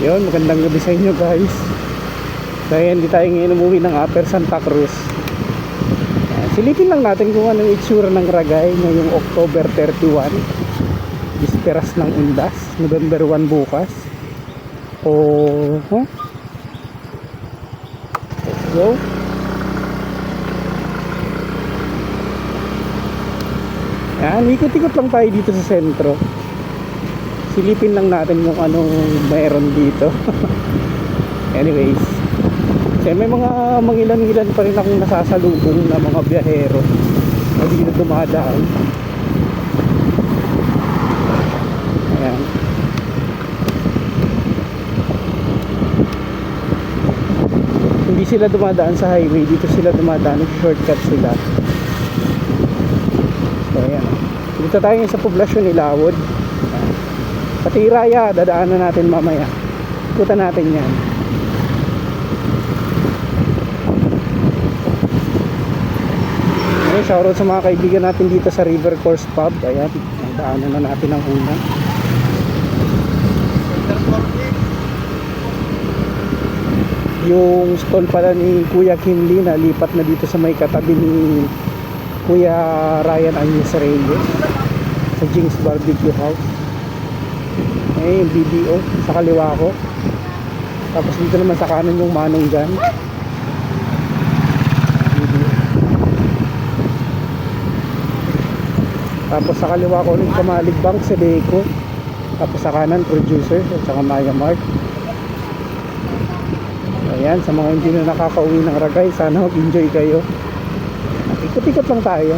Yun, magandang gabi sa inyo guys. Dahil hindi tayo ngayon umuwi ng Upper Santa Cruz. Ayan, Silipin lang natin kung anong itsura ng Ragay ngayong October 31. Bisperas ng Undas, November 1 bukas. O, huh? Let's go. Yan, ikot-ikot lang tayo dito sa sentro. Silipin lang natin kung anong mayroon dito. Anyways, kasi may mga mangilan-ilan pa rin akong nasasalubong na mga biyahero na dito dumadaan. Ayan. Hindi sila dumadaan sa highway, dito sila dumadaan, shortcut sila. So ayan. Dito tayo sa poblasyon ni Lawod. Pati Raya, dadaanan natin mamaya. Ikutan natin yan. Ayun, shoutout sa mga kaibigan natin dito sa River Course Pub. Ayan, daanan na natin ang una. Yung stall pala ni Kuya Kinley na lipat na dito sa may katabi ni Kuya Ryan Agnes Reyes sa Jing's Barbecue House. Eh, yung BDO sa kaliwa ko. Tapos dito naman sa kanan yung manong dyan. BDO. Tapos sa kaliwa ko ulit Kamalig Bank, Sedeco. Tapos sa kanan, producer at saka Maya Mart. Ayan, sa mga hindi na nakakauwi ng Ragay, sana mag-enjoy kayo. Ikot-ikot lang tayo.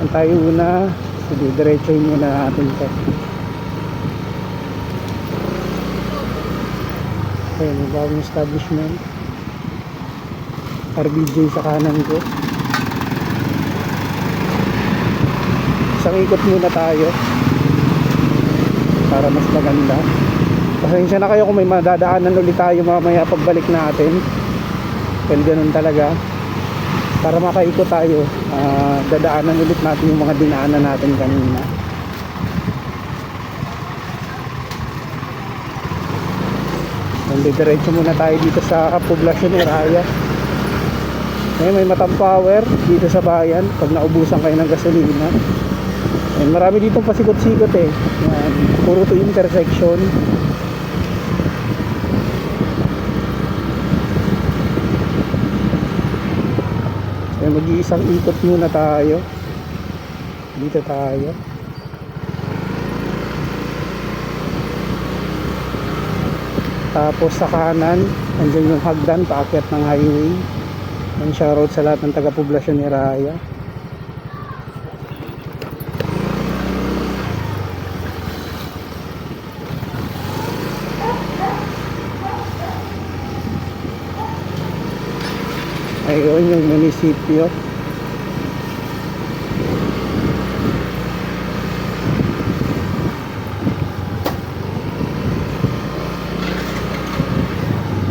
Ang tayo una, sige, diretso muna natin to. Ayan, may bagong establishment. RBJ sa kanan ko. Isang ikot muna tayo. Para mas maganda. Pasensya na kayo kung may madadaanan ulit tayo mamaya pagbalik natin. Well, ganun talaga. Para makaikot tayo, ah, dadaanan ulit natin yung mga dinaanan natin kanina. Diretso muna tayo dito sa poblasyon ni Raya. Ngayon may matang power dito sa bayan pag naubusan kayo ng gasolina. Eh, marami dito pasikot-sikot eh. Yan. Puro to intersection. Mag-iisang ikot muna tayo. Dito tayo. Tapos sa kanan, andyan yung hagdan paakyat ng highway. Ang shoutout sa lahat ng taga-poblasyon ni Raya. Ayun yung munisipyo.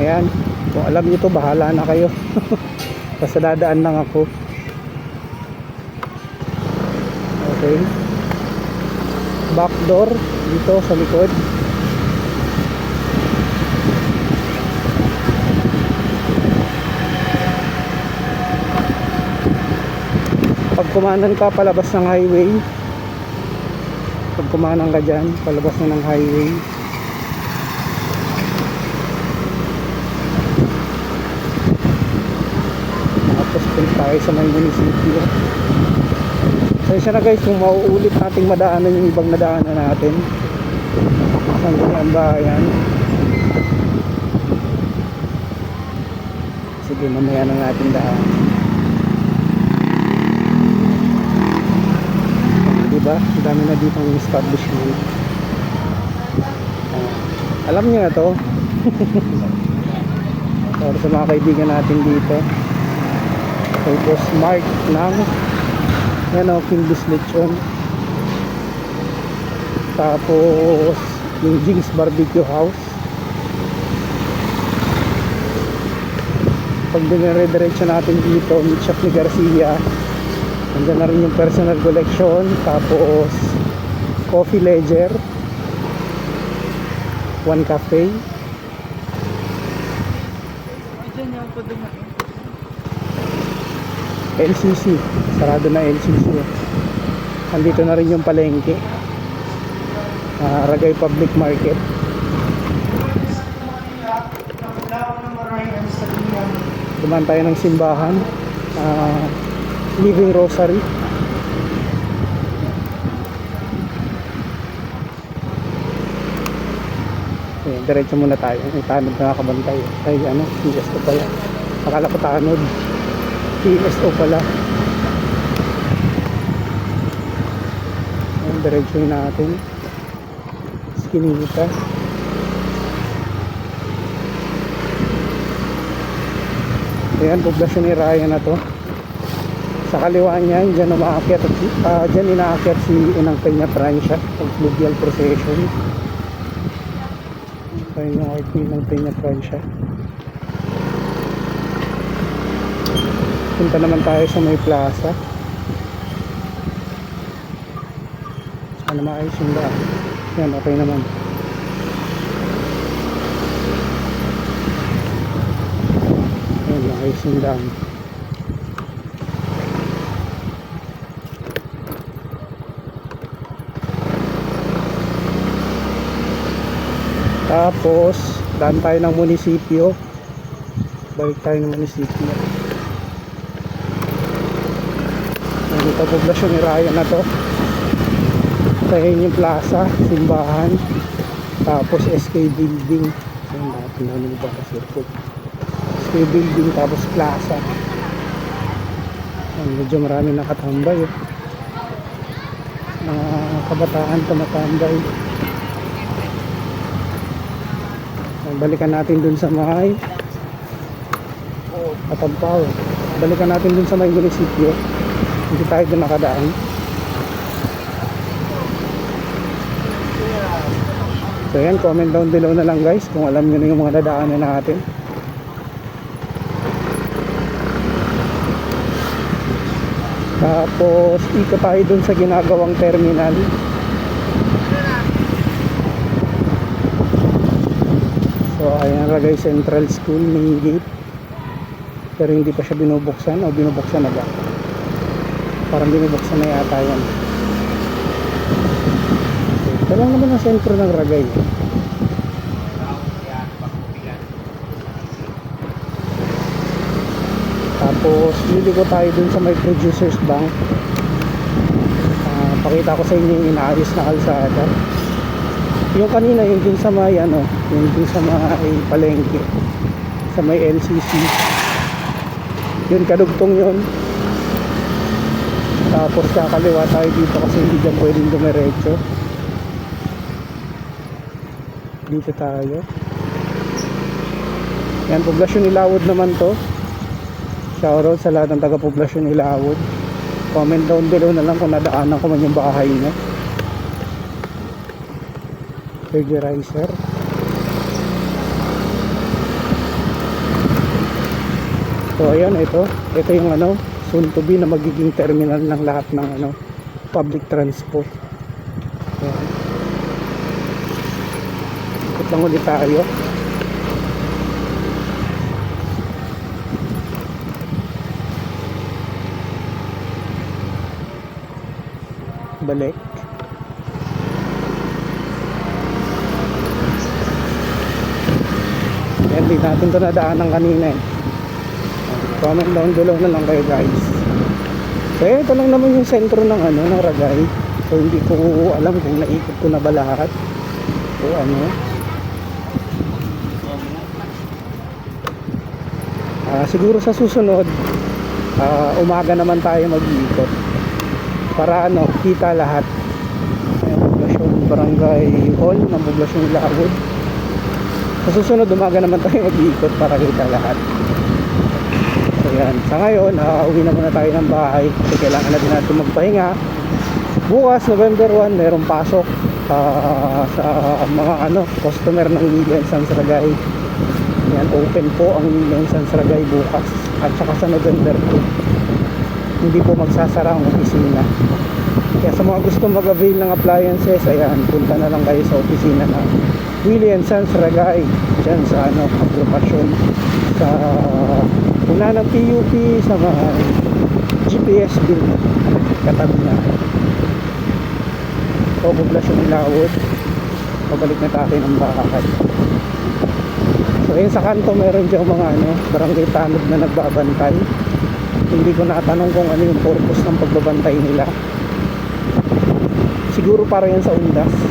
Ayan. Kung alam nyo to, bahala na kayo. Basta dadaan lang ako. Okay. Back door dito sa likod. Pag kumanan ka palabas ng highway. Pag kumanan ka dyan palabas na ng highway. Tapos punta tayo sa may munisipyo. Pasensya na guys kung mauulit nating madaanan yung ibang nadaanan natin. Ang ganyan bayan. Sige mamaya na natin daan diba? Ang dami na dito ng establishment. Ah, alam niyo na to. Para sa mga kaibigan natin dito. Kay Boss Mark ng yan o, King Lechon. Tapos yung Jing's Barbecue House. Pag dinire-diretso natin dito, meet shop ni Garcia. Nandiyan na rin yung personal collection. Tapos, coffee ledger. One Cafe. Paduma. LCC. Sarado na LCC. Andito na rin yung palengke. Ah, Ragay Public Market. Dumaan tayo ng simbahan. Ah, Living Rosary. Okay, diretso muna tayo. May tanod na nakabantay. Ay, ano, PSO pala. Akala ko tanod. PSO pala. Ayan, diretso natin. Skinita. Ayan, poblasyon ni Raya na to. Sa kaliwa niya, dyan umaakyat, uh, dyan inaakyat si Inang Peña Francia, pag fluvial procession. Ayun yung art ni Inang Peña Francia. Punta naman tayo sa may plaza. Sana maayos yung daan. Yan, okay naman. Yan, maayos yung daan. Tapos, daan tayo ng munisipyo. Balik tayo ng munisipyo. Yan, ito poblasyon ni Ryan na to. Tayo yung plaza, simbahan. Tapos SK building. Yan, natin na nila ba circle. SK building, tapos plaza. Yan, medyo marami nakatambay. Eh. Mga kabataan tumatambay. Yan, Balikan natin dun sa may Katampaw. Balikan natin dun sa may munisipyo. Hindi tayo dun nakadaan. So yan, comment down below na lang guys kung alam nyo na yung mga dadaanan natin. Tapos, ikot tayo dun sa ginagawang terminal. So, Ragay Central School, main gate. Pero hindi pa siya binubuksan o binubuksan na ba? Parang binubuksan na yata yan. Ito lang naman ang sentro ng Ragay. Tapos, liliko tayo dun sa may producers bank. Ah, pakita ko sa inyo yung inaayos na kalsada. Yung kanina, yung din sa may, ano, yung din sa may palengke. Sa may LCC. Yun, kadugtong yun. Tapos kakaliwa tayo dito kasi hindi dyan pwedeng dumiretso. Dito tayo. Yan, poblasyon Ilawod naman to. Shoutout sa lahat ng taga-poblasyon Ilawod. Comment down below na lang kung nadaanan ko man yung bahay niya. Fertilizer. So ayan, ito. Ito yung ano, soon to be na magiging terminal ng lahat ng ano, public transport. Ayan. Ikot lang ulit tayo. Balik. Ayan, di natin ito nadaanan kanina eh. Comment down below na lang kayo guys. So ito lang naman yung sentro ng ano, ng Ragay. So hindi ko alam kung naikot ko na ba lahat. O ano. Ah, siguro sa susunod, ah, umaga naman tayo mag-iikot. Para ano, kita lahat. Poblasyon barangay hall ng poblasyon Ilawod. Sa susunod, umaga naman tayo mag-iikot para kita lahat. So yan. Sa ngayon, uh, uwi na muna tayo ng bahay kasi kailangan na din natin magpahinga. Bukas, November 1, mayroong pasok ah, sa mga ano, customer ng Lilian Sans Ragay. Yan, open po ang Lilian Sans Ragay bukas. At saka sa November 2, hindi po magsasara ang opisina. Kaya sa mga gusto mag-avail ng appliances, ayan, punta na lang kayo sa opisina ng Willie and Sons Ragay. Diyan sa ano, agrupasyon. Sa una ng PUP, sa mga GPS bill. Katabi na. O, poblasyon ng Lawod. Pabalik na tayo ng bahay. So, ayun sa kanto meron dyan mga ano, barangay tanod na nagbabantay. Hindi ko natanong kung ano yung purpose ng pagbabantay nila. Siguro para yan sa undas.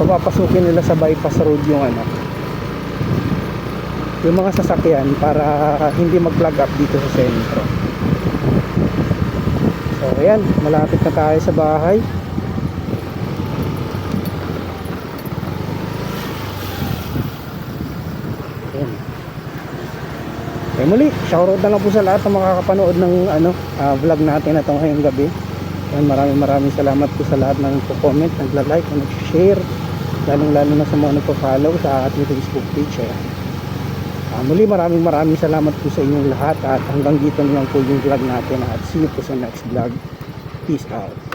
Papapasukin nila sa bypass road yung ano. Yung mga sasakyan para hindi mag-plug up dito sa sentro. So ayan, malapit na tayo sa bahay. Ayan. Okay, muli, shoutout na lang po sa lahat ng makakapanood ng ano, ah, vlog natin na ngayong gabi. Ayan, maraming maraming salamat po sa lahat ng comment, nagla-like, na nag-share, lalong lalo na sa mga nagpa-follow sa ating Facebook page. Ayan. Ah, muli maraming maraming salamat po sa inyong lahat at hanggang dito na lang po yung vlog natin at see you po sa next vlog. Peace out.